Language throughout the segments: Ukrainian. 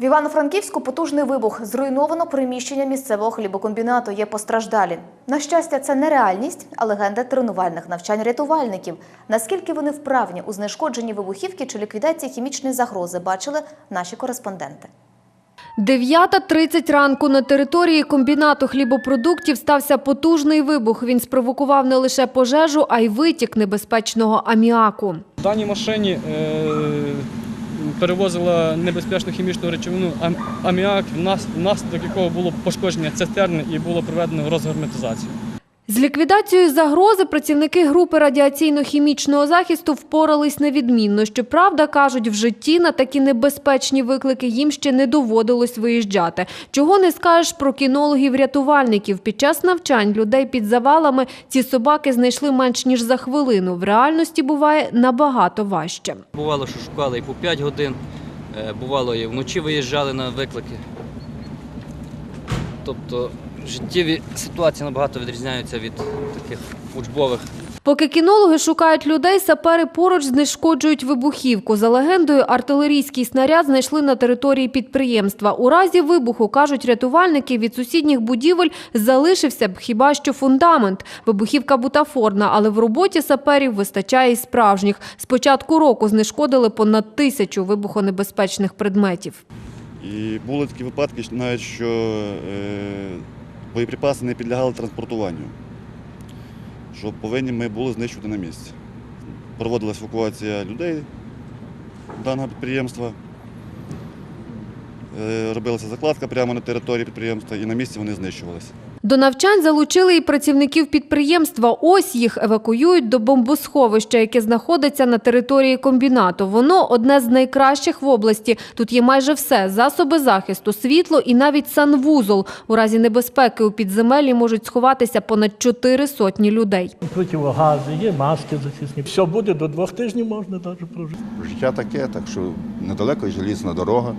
В Івано-Франківську потужний вибух. Зруйновано приміщення місцевого хлібокомбінату. Є постраждалі. На щастя, це не реальність, а легенда тренувальних навчань рятувальників. Наскільки вони вправні у знешкодженні вибухівки чи ліквідації хімічної загрози, бачили наші кореспонденти. 9.30 ранку на території комбінату хлібопродуктів стався потужний вибух. Він спровокував не лише пожежу, а й витік небезпечного аміаку. В даній машині е, перевозила небезпечну хімічну речовину ам- аміак, внас- внаслідок якого було пошкодження цистерни і було проведено розгерметизацію. З ліквідацією загрози працівники групи радіаційно-хімічного захисту впорались невідмінно. Щоправда, кажуть, в житті на такі небезпечні виклики їм ще не доводилось виїжджати. Чого не скажеш про кінологів-рятувальників. Під час навчань людей під завалами ці собаки знайшли менш ніж за хвилину. В реальності буває набагато важче. Бувало, що шукали і по 5 годин, е, бувало, і вночі виїжджали на виклики. Тобто життєві ситуації набагато відрізняються від таких учбових. Поки кінологи шукають людей, сапери поруч знешкоджують вибухівку. За легендою, артилерійський снаряд знайшли на території підприємства. У разі вибуху, кажуть рятувальники, від сусідніх будівель залишився б хіба що фундамент. Вибухівка бутафорна, але в роботі саперів вистачає і справжніх. З початку року знешкодили понад тисячу вибухонебезпечних предметів. І були такі випадки, навіть що е, боєприпаси не підлягали транспортуванню, що повинні ми були знищувати на місці. Проводилась евакуація людей даного підприємства, робилася закладка прямо на території підприємства і на місці вони знищувалися. До навчань залучили і працівників підприємства. Ось їх евакуюють до бомбосховища, яке знаходиться на території комбінату. Воно одне з найкращих в області. Тут є майже все: засоби захисту, світло і навіть санвузол. У разі небезпеки у підземеллі можуть сховатися понад чотири сотні людей. Противогази, є маски захисні. Все буде до двох тижнів можна навіть прожити. Життя таке, так що недалеко і желізна дорога,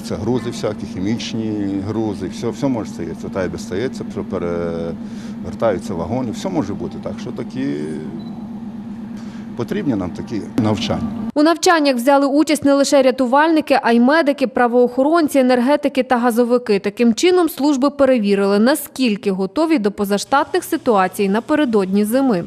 перевозяться грузи всякі, хімічні грузи, все, все може стається. Та й би стається, перевертаються вагони, все може бути. Так що такі потрібні нам такі навчання. У навчаннях взяли участь не лише рятувальники, а й медики, правоохоронці, енергетики та газовики. Таким чином служби перевірили, наскільки готові до позаштатних ситуацій напередодні зими.